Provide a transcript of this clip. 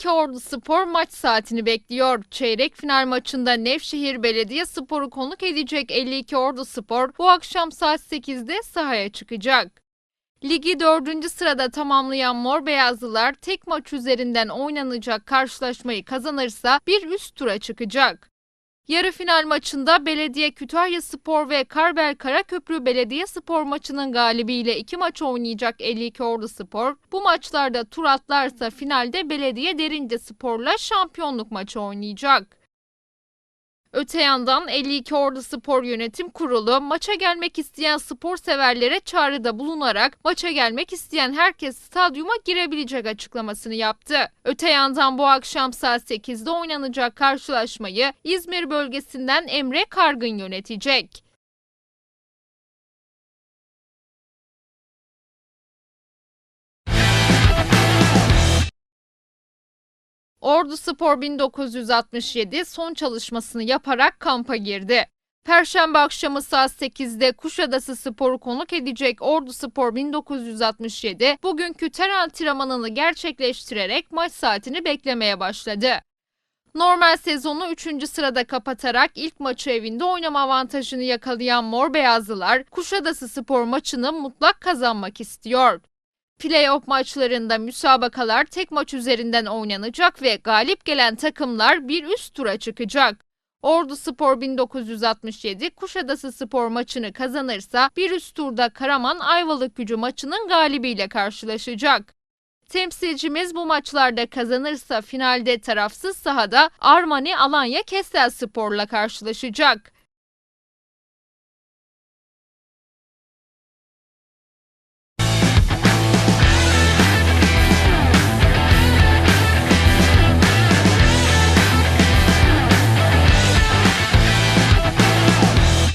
52 Ordu Spor maç saatini bekliyor. Çeyrek final maçında Nevşehir Belediyespor'u konuk edecek 52 Ordu Spor bu akşam saat 8'de sahaya çıkacak. Ligi 4. sırada tamamlayan Mor Beyazlılar tek maç üzerinden oynanacak karşılaşmayı kazanırsa bir üst tura çıkacak. Yarı final maçında Belediye Kütahya Spor ve Karbel Karaköprü Belediye Spor maçının galibiyle iki maç oynayacak 52 Ordu Spor. Bu maçlarda tur atlarsa finalde Belediye Derince Spor'la şampiyonluk maçı oynayacak. Öte yandan 52 Ordu Spor Yönetim Kurulu maça gelmek isteyen spor severlere çağrıda bulunarak maça gelmek isteyen herkes stadyuma girebilecek açıklamasını yaptı. Öte yandan bu akşam saat 8'de oynanacak karşılaşmayı İzmir bölgesinden Emre Kargın yönetecek. Ordu Spor 1967 son çalışmasını yaparak kampa girdi. Perşembe akşamı saat 8'de Kuşadası Spor'u konuk edecek Ordu Spor 1967 bugünkü ter antrenmanını gerçekleştirerek maç saatini beklemeye başladı. Normal sezonu 3. sırada kapatarak ilk maçı evinde oynama avantajını yakalayan Mor Beyazlılar Kuşadası Spor maçını mutlak kazanmak istiyor. Playoff maçlarında müsabakalar tek maç üzerinden oynanacak ve galip gelen takımlar bir üst tura çıkacak. Ordu Spor 1967 Kuşadası Spor maçını kazanırsa bir üst turda Karaman Ayvalık Gücü maçının galibiyle karşılaşacak. Temsilcimiz bu maçlarda kazanırsa finalde tarafsız sahada Armani Alanya Kestel Spor'la karşılaşacak.